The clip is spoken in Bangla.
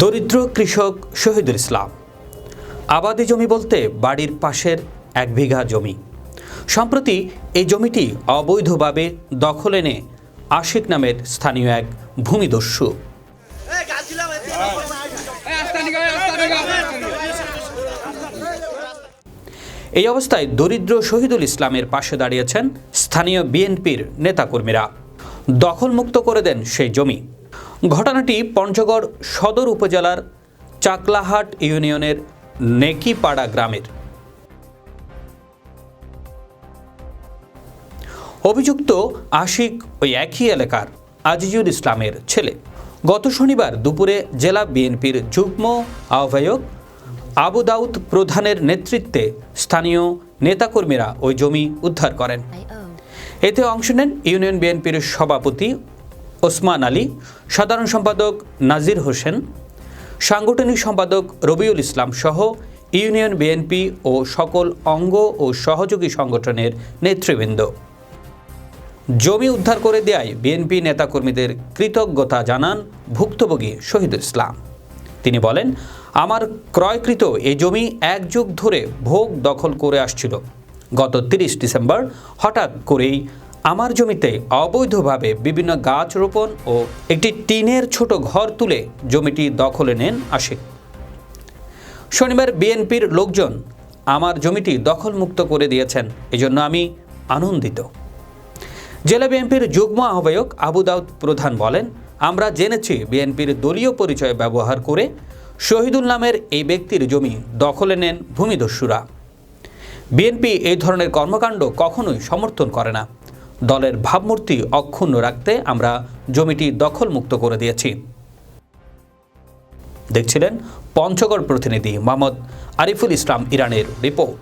দরিদ্র কৃষক শহীদুল ইসলাম। আবাদি জমি বলতে বাড়ির পাশের এক বিঘা জমি। সম্প্রতি এই জমিটি অবৈধভাবে দখল এনে আশিক নামের স্থানীয় এক ভূমিদস্যু। এই অবস্থায় দরিদ্র শহীদুল ইসলামের পাশে দাঁড়িয়েছেন স্থানীয় বিএনপির নেতাকর্মীরা। দখলমুক্ত করে দেন সেই জমি। ঘটনাটি পঞ্চগড় সদর উপজেলার চাকলাহাট ইউনিয়নের নেকিপাড়া গ্রামের। অভিযুক্ত আশিক ওই একই এলাকার আজিজুল ইসলামের ছেলে। গত শনিবার দুপুরে জেলা বিএনপির যুগ্ম আহ্বায়ক আবু দাউদ প্রধানের নেতৃত্বে স্থানীয় নেতাকর্মীরা ওই জমি উদ্ধার করেন। এতে অংশ নেন ইউনিয়ন বিএনপির সভাপতি ওসমান আলী, সাধারণ সম্পাদক নাজির হোসেন, সাংগঠনিক সম্পাদক রবিউল ইসলাম সহ ইউনিয়ন বিএনপি ও সকল অঙ্গ ও সহযোগী সংগঠনের নেতৃবৃন্দ। জমি উদ্ধার করে দেয় বিএনপি নেতাকর্মীদের কৃতজ্ঞতা জানান ভুক্তভোগী শহীদুল ইসলাম। তিনি বলেন, আমার ক্রয়কৃত এই জমি এক যুগ ধরে ভোগ দখল করে আসছিল। গত তিরিশ ডিসেম্বর হঠাৎ করেই আমার জমিতে অবৈধভাবে বিভিন্ন গাছ রোপণ ও একটি টিনের ছোট ঘর তুলে জমিটি দখলে নেন আসে শনিবার বিএনপির লোকজন আমার জমিটি দখলমুক্ত করে দিয়েছেন। এজন্য আমি আনন্দিত। জেলা বিএনপির যুগ্ম আহ্বায়ক আবু দাউদ প্রধান বলেন আমরা জেনেছি বিএনপির দলীয় পরিচয় ব্যবহার করে শহীদুল নামের এই ব্যক্তির জমি দখলে নেন ভূমিদস্যুরা। বিএনপি এই ধরনের কর্মকাণ্ড কখনোই সমর্থন করে না। দলের ভাবমূর্তি অক্ষুণ্ণ রাখতে আমরা জমিটি দখলমুক্ত করে দিয়েছি। দেখছিলেন পঞ্চগড় প্রতিনিধি মোহাম্মদ আরিফুল ইসলাম ইরানের রিপোর্ট।